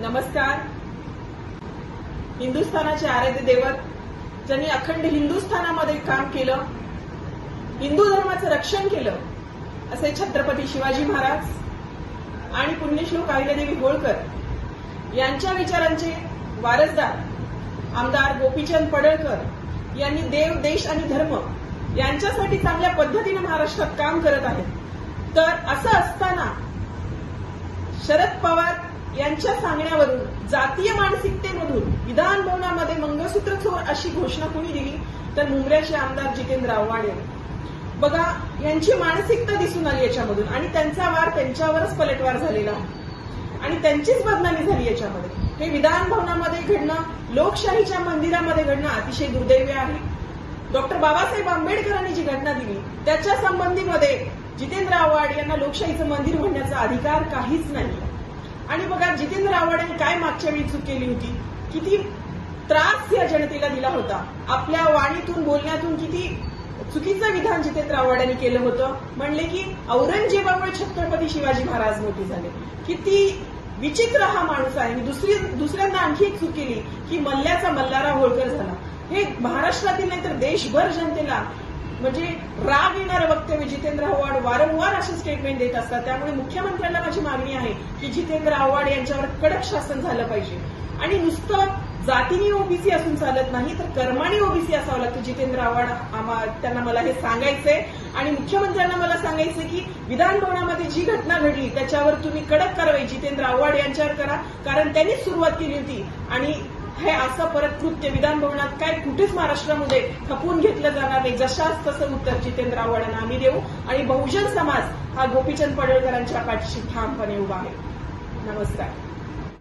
नमस्कार. हिंदुस्थानाचे आराध्य देवत ज्यांनी अखंड हिंदुस्थानामध्ये काम केलं हिंदू धर्माचं रक्षण केलं असे छत्रपती शिवाजी महाराज आणि पुण्यश्लोक अहिल्यादेवी होळकर यांच्या विचारांचे वारसदार आमदार गोपीचंद पडळकर यांनी देव देश आणि धर्म यांच्यासाठी चांगल्या पद्धतीने महाराष्ट्रात काम करत आहेत. तर असं असताना शरद पवार यांच्या सांगण्यावरून जातीय मानसिकतेमधून विधान भवनामध्ये मंगळसूत्र चोर अशी घोषणा कोणी दिली? तर मुंबऱ्याचे आमदार जितेंद्र आव्हाड बघा यांची मानसिकता दिसून आली याच्यामधून आणि त्यांचा वार त्यांच्यावरच पलटवार झालेला आहे. आणि त्यांचीच बदनामी झाली याच्यामध्ये. हे विधान भवनामध्ये घडणं लोकशाहीच्या मंदिरामध्ये घडणं अतिशय दुर्दैवी आहे. डॉक्टर बाबासाहेब आंबेडकरांनी जी घटना दिली त्याच्या संबंधीमध्ये जितेंद्र आव्हाड यांना लोकशाहीचं मंदिर म्हणण्याचा अधिकार काहीच नाही आणि बघा जितेंद्र आव्हाड यांनी काय मागच्या वेळी चूक केली होती? किती त्रास या जनतेला दिला होता. आपल्या वाणीतून बोलण्यातून किती चुकीचं विधान जितेंद्र आव्हाड यांनी केलं होतं. म्हणले की औरंगजेबामुळे छत्रपती शिवाजी महाराज मोठे झाले. किती विचित्र हा माणूस आहे. दुसरी दुसऱ्यांदा आणखी एक चूक केली की मल्ल्याचा मल्हारा होळकर झाला. हे महाराष्ट्रातील नाही तर देशभर जनतेला म्हणजे राग येणारं वक्तव्य जितेंद्र आव्हाड वारंवार असे स्टेटमेंट देत असतात. त्यामुळे मुख्यमंत्र्यांना माझी मागणी आहे की जितेंद्र आव्हाड यांच्यावर कडक शासन झालं पाहिजे. आणि नुसतं जातीने ओबीसी असून चालत नाही तर कर्माने ओबीसी असावं लागतं. जितेंद्र आव्हाड त्यांना मला हे सांगायचंय. आणि मुख्यमंत्र्यांना मला सांगायचं की विधान भवनामध्ये जी घटना घडली त्याच्यावर तुम्ही कडक कारवाई जितेंद्र आव्हाड यांच्यावर करा. कारण त्यांनीच सुरुवात केली होती. आणि हे असं परत कृत्य विधान भवनात काय कुठेच महाराष्ट्रामध्ये खपवून घेतलं जाणार नाही. जशाच तसं उत्तर जितेंद्र आव्हाडांना आम्ही देऊ. आणि बहुजन समाज हा गोपीचंद पडळकरांच्या पाठीशी ठामपणे उभा आहे. नमस्कार.